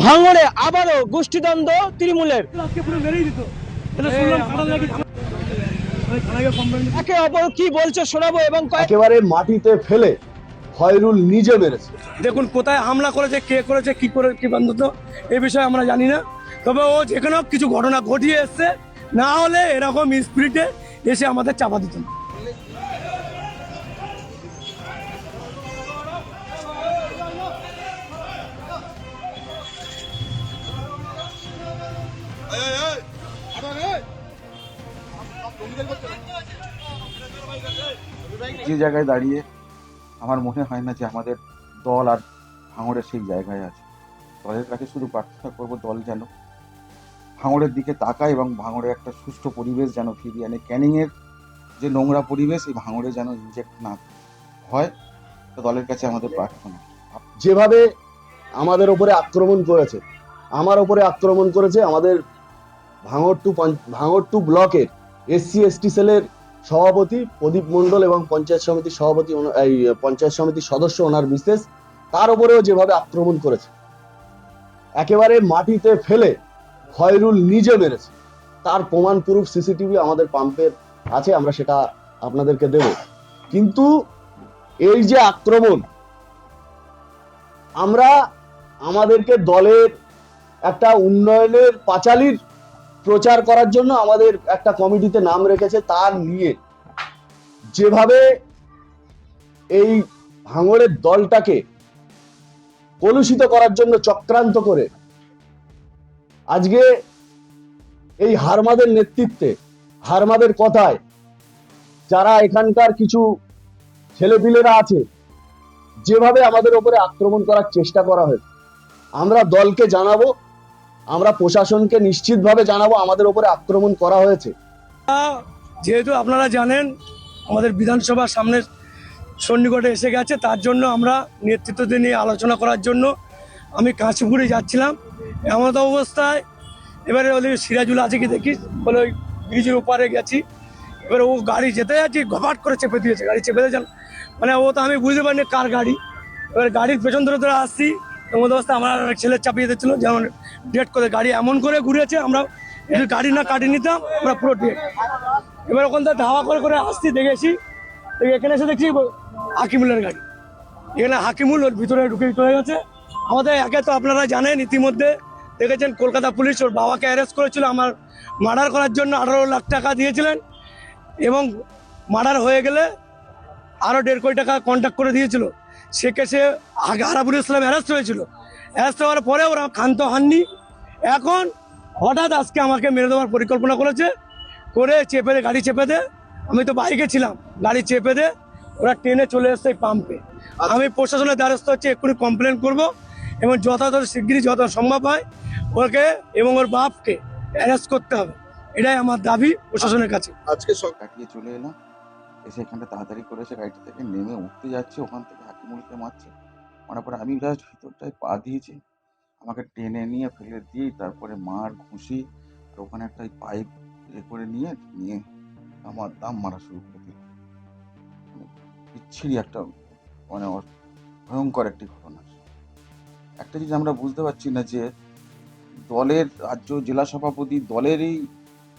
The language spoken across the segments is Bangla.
ভাঙড়ে আবারও গোষ্ঠীদ্বন্দ্ব তৃণমূলের। একে অপর কি বলছে শোনাবো এবং একেবারে মাটিতে ফেলে খয়রুল নিজে মেরেছে। দেখুন কোথায় হামলা করেছে কে করেছে কি করে কি বন্ধুত্ব এই বিষয়ে আমরা জানি না। তবে ও যেখানে কিছু ঘটনা ঘটিয়ে এসছে না হলে এরকম স্পিরিটে এসে আমাদের চাপা দিত না। যে জায়গায় দাঁড়িয়ে আমার মনে হয় না যে আমাদের দল আর ভাঙড়ের সেই জায়গায় আছে। দলের কাছে শুধু প্রার্থনা করব দল যেন ভাঙড়ের দিকে তাকায় এবং ভাঙড়ে একটা সুষ্ঠু পরিবেশ যেন ফিরিয়ে আনে। ক্যানিংয়ের যে নোংরা পরিবেশ, এই ভাঙড়ে যেন ইনজেক্ট না হয়, তো দলের কাছে আমাদের প্রার্থনা। যেভাবে আমাদের ওপরে আক্রমণ করেছে, আমার ওপরে আক্রমণ করেছে আমাদের ভাঙর টু ভাঙর টু ব্লকের এসসি, এসটি সেলের সভাপতি প্রদীপ মণ্ডল এবং পঞ্চায়েত সমিতির সভাপতি এই, পঞ্চায়েত সমিতির সদস্য ওনার মিসেস, তার উপরেও যেভাবে আক্রমণ করেছে, একেবারে মাটিতে ফেলে খয়রুল নিজে মেরেছে, তার প্রমাণ প্রুফ সিসিটিভি আমাদের পাম্পের আছে, আমরা সেটা আপনাদেরকে দেব। কিন্তু এই যে আক্রমণ, আমরা আমাদেরকে দলের একটা উন্নয়নের পাঁচালির প্রচার করার জন্য আমাদের একটা কমিটিতে নাম রেখেছে তার নিয়ে। যেভাবে এই ভাঙড়ের দলটাকে কলুষিত করার জন্য চক্রান্ত করে, আজকে এই হারমাদের নেতৃত্বে, হারমাদের কথায় যারা এখানকার কিছু ছেলেপিলেরা আছে, যেভাবে আমাদের উপরে আক্রমণ করার চেষ্টা করা হয়েছে, আমরা দলকে জানাব আমরা প্রশাসনকে নিশ্চিতভাবে জানাব আমাদের উপরে আক্রমণ করা হয়েছে। যেহেতু আপনারা জানেন, আমাদের বিধানসভার সামনে সন্নিকটে এসে গেছে, তার জন্য আমরা নেতৃত্বদের নিয়ে আলোচনা করার জন্য আমি কাঁচিপুরে যাচ্ছিলাম। এমন অবস্থায় এবারে ওদের সিরাজুল আছে কি দেখি, বলে ওই ব্রিজের ওপারে গেছি। এবারে ও গাড়ি যেতে যাচ্ছি ঘপাট করে চেপে দিয়েছে, গাড়ি চেপে দিয়েছেন মানে ও তো আমি বুঝতে পারিনি কার গাড়ি। এবার গাড়ির পেছন ধরে ধরে আসছি এমন অবস্থা আমার ছেলে চাপিয়ে দিচ্ছিল যেমন ডেট করে গাড়ি এমন করে ঘুরেছে, আমরা একটু গাড়ি না কাটিয়ে নিতাম, আমরা পুরো ডেট এবার ওখান থেকে ধাওয়া করে করে আসছি, দেখেছি দেখে এখানে এসে দেখছি হাকিমুলের গাড়ি। এখানে হাকিমুল ওর ভিতরে ঢুকে চলে গেছে। আমাদের একে তো আপনারা জানেন, ইতিমধ্যে দেখেছেন, কলকাতা পুলিশ ওর বাবাকে অ্যারেস্ট করেছিল, আমার মার্ডার করার জন্য আঠারো লাখ টাকা দিয়েছিলেন এবং মার্ডার হয়ে গেলে আরও দেড় কোটি টাকা কন্ট্যাক্ট করে দিয়েছিল। সে কেসে আগে আরাবুল ইসলাম অ্যারেস্ট হয়েছিল। অ্যারেস্ট হওয়ার পরে ওরা ক্ষান্ত হননি। এখন হঠাৎ আজকে আমাকে মেরে দেওয়ার পরিকল্পনা করেছে। করে চেপে দে, গাড়ি চেপে দে। আমি তো বাইকে ছিলাম, গাড়ি চেপে দে। ওরা ট্রেনে চলে এসছে পাম্পে আমি প্রশাসনের দ্বারস্থ হচ্ছে, এক্ষুনি কমপ্লেন করব এবং যথাযথ শিগগিরই যত সম্ভব হয়, ওকে এবং ওর বাপকে অ্যারেস্ট করতে হবে। এটাই আমার দাবি প্রশাসনের কাছে। আজকে সব কাটিয়ে চলে এলাম এসে এখানটা তাড়াতাড়ি করে এসে গাড়িটা থেকে নেমে উঠতে যাচ্ছে, ওখান থেকে হাকিমুলকে মারছে। মারার পরে আমি জাস্ট ভিতরটায় পা দিয়েছি। আমাকে টেনে নিয়ে, ফেলে দিয়ে তারপরে মার ঘুষি আর ওখানে একটা পাইপ এ করে নিয়ে নিয়ে আমার দাম মারা শুরু করে দিল। মানে বিচ্ছিরি একটা মানে ভয়ঙ্কর একটি ঘটনা। একটা জিনিস আমরা বুঝতে পারছি না যে দলের রাজ্য জেলা সভাপতি, দলেরই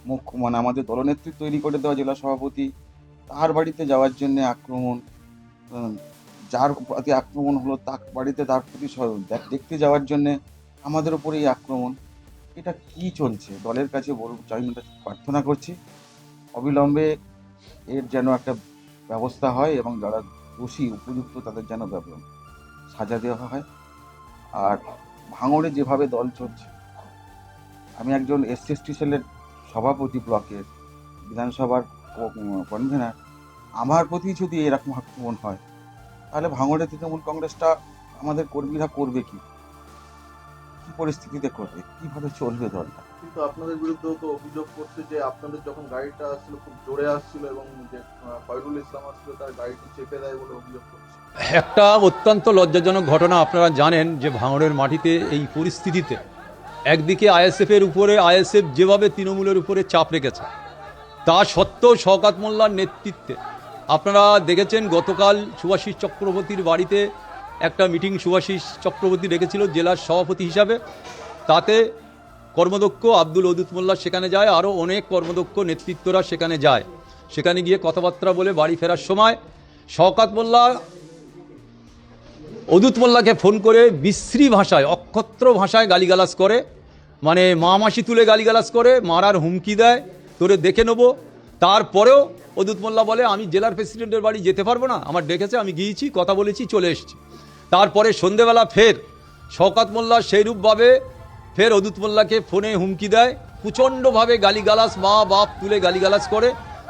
মুখ্য মানে আমাদের দলনেত্রী তৈরি করে দেওয়া জেলা সভাপতি তার বাড়িতে যাওয়ার জন্য আক্রমণ যার প্রতি আক্রমণ হলো তার বাড়িতে তার প্রতি দেখতে যাওয়ার জন্য আমাদের উপরে এই আক্রমণ। এটা কি চলছে? দলের কাছে আমি প্রার্থনা করছি। অবিলম্বে এর যেন একটা ব্যবস্থা হয় এবং যারা দোষী, উপযুক্ত তাদের যেন সাজা দেওয়া হয়। আর ভাঙড়ে যেভাবে দল চলছে, আমি একজন এসসি সেলের সভাপতি ব্লকের বিধানসভার কনভেনার। আমার প্রতি যদি এরকম আক্রমণ হয় তাহলে ভাঙড়ে তৃণমূল কংগ্রেসটা আমাদের কর্মীরা করবে কি? কি পরিস্থিতিতে করবে? কীভাবে চলবে দলটা? কিন্তু আপনাদের বিরুদ্ধে তো অভিযোগ করছে যে আপনাদের যখন গাড়িটা আসছিল খুব জোরে আসছিল এবং যে ফয়রুল ইসলাম আসছিল তার গাড়িটি চেপে দেয় বলে অভিযোগ করছে। একটা অত্যন্ত লজ্জাজনক ঘটনা আপনারা জানেন যে ভাঙড়ের মাটিতে এই পরিস্থিতিতে একদিকে আইএসএফের উপরে আইএসএফ যেভাবে তৃণমূলের উপরে চাপ রেখেছে তা সত্ত্বেও শওকাত মোল্লার নেতৃত্বে আপনারা দেখেছেন গতকাল সুভাষিস চক্রবর্তীর বাড়িতে একটা মিটিং সুভাষিস চক্রবর্তী রেখেছিল জেলার সভাপতি হিসাবে। তাতে কর্মদক্ষ আব্দুল অদুত মোল্লা সেখানে যায়, আরও অনেক কর্মদক্ষ নেতৃত্বরা সেখানে যায়। সেখানে গিয়ে কথাবার্তা বলে বাড়ি ফেরার সময় শওকাত মোল্লা, অদুত মোল্লাকে ফোন করে বিশ্রী ভাষায়, অক্ষত্র ভাষায় গালিগালাজ করে। মানে মা মাসি তুলে গালিগালাজ করে, মারার হুমকি দেয়। তোরে দেখে নেব। তারপরেও অদূত মোল্লা বলে, আমি জেলার প্রেসিডেন্টের বাড়ি যেতে পারব না। আমার ডেকেছে, আমি গিয়েছি, কথা বলেছি, চলে এসেছি। তারপরে সন্ধেবেলা ফের শওকাত মোল্লা সেইরূপভাবে ফের অদূত মোল্লাকে ফোনে হুমকি দেয়, প্রচণ্ডভাবে গালিগালাজ, মা বাপ তুলে গালিগালাজ করে।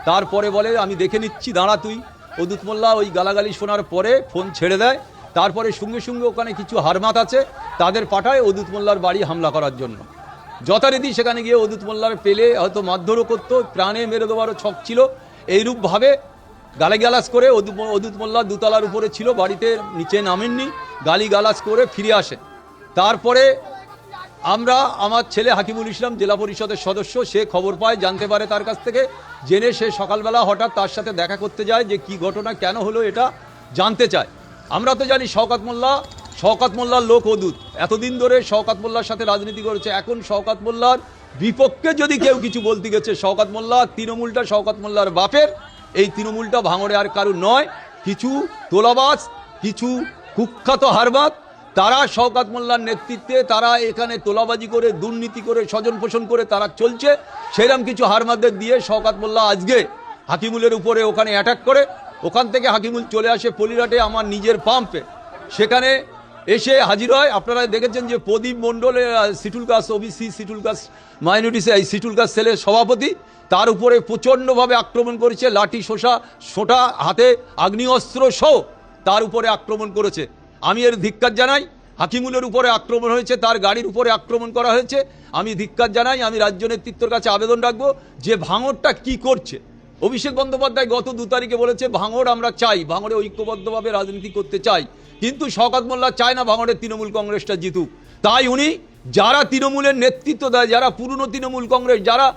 তারপরে বলে, আমি দেখে নিচ্ছি, দাঁড়া তুই। অদূত মোল্লা ওই গালাগালি শোনার পরে ফোন ছেড়ে দেয়। তারপরে সঙ্গে সঙ্গে ওখানে কিছু হারমাত আছে, তাদের পাঠায় অদূত মোল্লার বাড়ি হামলা করার জন্য। যথারীতি সেখানে গিয়ে অদূত মোল্লার পেলে হয়তো মারধরও করতো, প্রাণে মেরে দেওয়ারও ছক ছিল। এইরূপভাবে গালিগালাজ করে অদূত মোল্লা দুতলার উপরে ছিল, বাড়িতে নিচে নামেননি, গালিগালাজ করে ফিরে আসে তারপরে আমরা আমার ছেলে হাকিমুল ইসলাম, জেলা পরিষদের সদস্য, সে খবর পায়, জানতে পারে তার কাছ থেকে, জেনে সে সকালবেলা হঠাৎ তার সাথে দেখা করতে যায় যে কি ঘটনা, কেন হলো এটা, জানতে চায়। আমরা তো জানি শওকাত মোল্লা শওকাত মোল্লার লোক অদূত এতদিন ধরে শওকাত মোল্লার সাথে রাজনীতি করেছে। এখন শওকাত মোল্লার বিপক্ষে যদি কেউ কিছু বলতে গেছে, শওকাত মোল্লা তৃণমূলটা শওকাত মোল্লার বাপের। এই তৃণমূলটা ভাঙড়ে আর কারু নয়। কিছু তোলাবাজ, কিছু কুখ্যাত হারবাদ, তারা শওকাত মোল্লার নেতৃত্বে, তারা এখানে তোলাবাজি করে, দুর্নীতি করে, স্বজন পোষণ করে তারা চলছে। সেরম কিছু হারমাদদের দিয়ে শওকাত মোল্লা আজকে হাকিমুলের উপরে ওখানে অ্যাটাক করে। ওখান থেকে হাকিমুল চলে আসে পলিরাটে আমার নিজের পাম্পে সেখানে এসে হাজির হয়। আপনারা দেখেছেন যে প্রদীপ মণ্ডলের সিটুল কাস ওবিসি সিটুল কাস মাইনরিটিস এই সিটুল কাস সেলের সভাপতি, তার উপরে প্রচণ্ডভাবে আক্রমণ করেছে, লাঠি, শোষা, সোটা হাতে, আগ্নেয়াস্ত্র সহ তার উপরে আক্রমণ করেছে। আমি এর ধিক্কার জানাই, হাকিমুলের উপরে আক্রমণ হয়েছে, তার গাড়ির উপরে আক্রমণ করা হয়েছে। আমি ধিক্কার জানাই, আমি রাজ্য নেতৃত্বের কাছে আবেদন রাখব যে ভাঙরটা কি করছে। অভিষেক বন্দ্যোপাধ্যায় গত দু তারিখে বলেছে ভাঙর আমরা চাই ভাঙরে ঐক্যবদ্ধভাবে রাজনীতি করতে চাই। কিন্তু শওকাত মোল্লা চায় না ভাঙড়ের তৃণমূল কংগ্রেসটা জিতুক। তাই উনি যারা তৃণমূলের নেতৃত্ব দেয়, যারা পুরনো তৃণমূল কংগ্রেস, যারা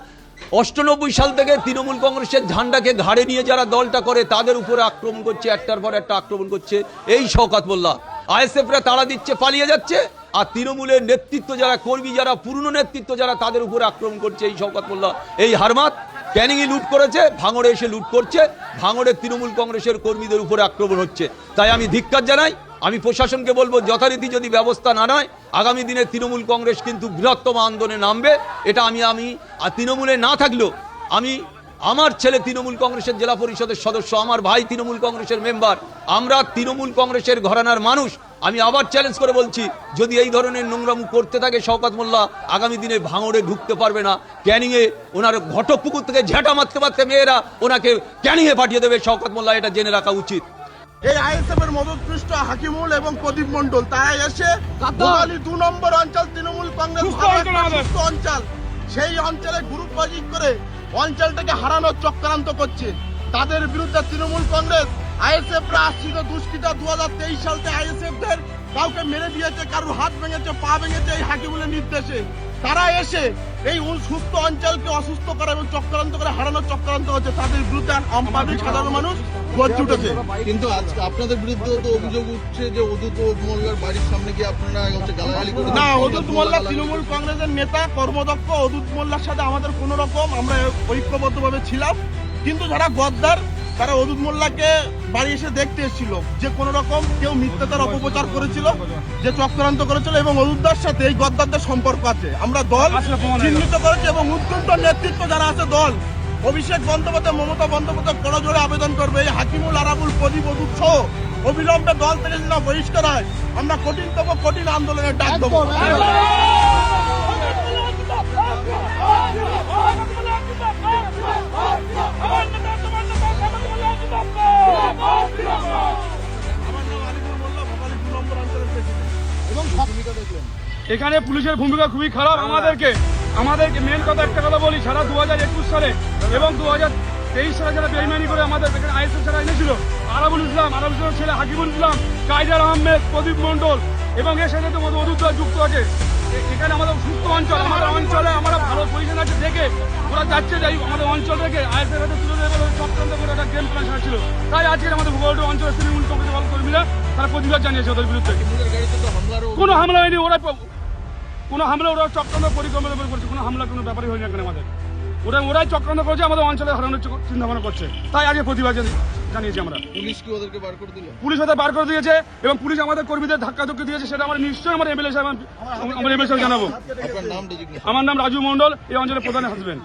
অষ্টানব্বই সাল থেকে তৃণমূল কংগ্রেসের ঝান্ডাকে ঘাড়ে নিয়ে যারা দলটা করে, তাদের উপরে আক্রমণ করছে, একটার পর একটা আক্রমণ করছে এই শওকাত মোল্লা। আইএসএফরা তাড়া দিচ্ছে, পালিয়ে যাচ্ছে, আর তৃণমূলের নেতৃত্ব যারা, কর্মী যারা, পুরনো নেতৃত্ব যারা, তাদের উপরে আক্রমণ করছে এই শওকাত মোল্লা। এই হারমাত ক্যানিংই লুট করেছে, ভাঙড়ে এসে লুট করছে, ভাঙড়ের তৃণমূল কংগ্রেসের কর্মীদের উপরে আক্রমণ হচ্ছে। তাই আমি ধিক্কার জানাই আমি প্রশাসনকে বলব, যথারীতি যদি ব্যবস্থা না নেয়, আগামী দিনে তৃণমূল কংগ্রেস কিন্তু বৃহত্তম আন্দোলনে নামবে। এটা আমি আমি, আর তৃণমূলে না থাকলেও আমি আমার ছেলে তৃণমূল কংগ্রেসের জেলা পরিষদের সদস্য, আমার ভাই তৃণমূল কংগ্রেসের মেম্বার, আমরা তৃণমূল কংগ্রেসের ঘরানার মানুষ। আমি আবার চ্যালেঞ্জ করে বলছি, যদি এই ধরনের নোংরামু করতে থাকে শওকাত মোল্লা, আগামী দিনে ভাঙড়ে ঢুকতে পারবে না। ক্যানিংয়ে ওনার ঘটকপুকুর থেকে ঝেঁটা মারতে মারতে মেয়েরা ওনাকে ক্যানিংয়ে পাঠিয়ে দেবে, শওকাত মোল্লা, এটা জেনে রাখা উচিত। এই আইএসএফ এর মদতপৃষ্ট হাকিমুল এবং প্রদীপ মন্ডল তারা এসে গোয়ালি দু নম্বর অঞ্চল তৃণমূল কংগ্রেস অঞ্চল সেই অঞ্চলে গ্রুপবাজি করে অঞ্চলটাকে হারানোর চক্রান্ত করছে। তাদের বিরুদ্ধে তৃণমূল কংগ্রেস আইএসএফ রা আশ্রিত দুষ্কৃতা দু হাজার তেইশ সাল থেকে আইএসএফ দের কাউকে মেরে দিয়েছে কারোর হাত ভেঙেছে পা ভেঙেছে এই হাকিমুলের নির্দেশে। তারা এসে এই সুস্থ অঞ্চলকে অসুস্থ করা এবং চক্রান্ত করে হারানোর চক্রান্ত হচ্ছে। তাদের বিরুদ্ধে আমপানি সাধারণ মানুষ গর্জে উঠেছে কিন্তু আজকে আপনাদের বিরুদ্ধে তো অভিযোগ উঠছে যে অদূত মোল্লার বাড়ির সামনে গিয়ে আপনারা হচ্ছে গালাগালি করে না অদূত মোল্লা তৃণমূল কংগ্রেসের নেতা কর্মদক্ষ অদূত মোল্লার সাথে আমাদের কোনো রকম আমরা ঐক্যবদ্ধভাবে ছিলাম। কিন্তু যারা গদ্দার তারা অদূত মোল্লাকে বাড়ি এসে দেখতে এসেছিল। যে কোনো রকম কেউ মিথ্যাচার অপপ্রচার করেছিল যে চক্রান্ত করেছিল এবং অদূতদার সাথে এই গদ্দারদের সম্পর্ক আছে। আমরা দল চিহ্নিত করেছি এবং উৎকণ্ঠ নেতৃত্ব যারা আছে দল অভিষেক বন্দ্যোপাধ্যায় মমতা বন্দ্যোপাধ্যায় বড় জোরে আবেদন করবে। এই হাকিমুল আরাবুল প্রদীপ অদূত সহ অবিলম্বে দল থেকে যদি না বহিষ্কার হয়। আমরা কঠিনতম কঠিন আন্দোলনের ডাক দেবো। এখানে পুলিশের ভূমিকা খুবই খারাপ আমাদেরকে। আমাদেরকে মেন কথা একটা কথা বলি সারা দু হাজার একুশ সালে এবং দু হাজার তেইশ সালে যারা বেইমানি করে আমাদের এখানে আইএসএফ যারা এনেছিল আরাবুল ইসলাম আরাবুল ইসলামের ছেলে হাকিবুল ইসলাম কাইদার আহমেদ প্রদীপ মন্ডল এবং এর সাথে তো মধুদা যুক্ত আছে। এখানে আমাদের সুস্থ অঞ্চল আমাদের অঞ্চলে আমরা ভালো পজিশন আছে দেখে ওরা যাচ্ছে যাই আমাদের অঞ্চল থেকে আইএসএফ হাতে তুলে দেবে চক্রান্ত করে একটা গেম প্ল্যান ছিল তাই আজকে আমাদের ভূগোল অঞ্চলের তৃণমূল কংগ্রেস দল কর্মীরা তারা প্রতিবাদ জানিয়েছে ওদের বিরুদ্ধে। কোনো হামলা হয়নি ওরা কোনো হামলা ওরা চক্রান্ত পরিকল্পনা করে করছে কোনো হামলা কোনো ব্যাপারই হয়নি এখানে আমাদের। ওরা ওরাই চক্রান্ত করেছে আমাদের অঞ্চলে হারানোর চিন্তা ভাবনা করছে। তাই আগে প্রতিবাদ জানিয়েছি আমরা। পুলিশ কি ওদেরকে বার করে দিল? পুলিশ ওদের বার করে দিয়েছে এবং পুলিশ আমাদের কর্মীদের ধাক্কা ধুক্কি দিয়েছে সেটা আমরা নিশ্চয়ই আমার এমএলএ সাহেব আমার এমএলএ সাহেব জানাব। আমার নাম রাজু মন্ডল এই অঞ্চলের প্রধান হাসবেন্ড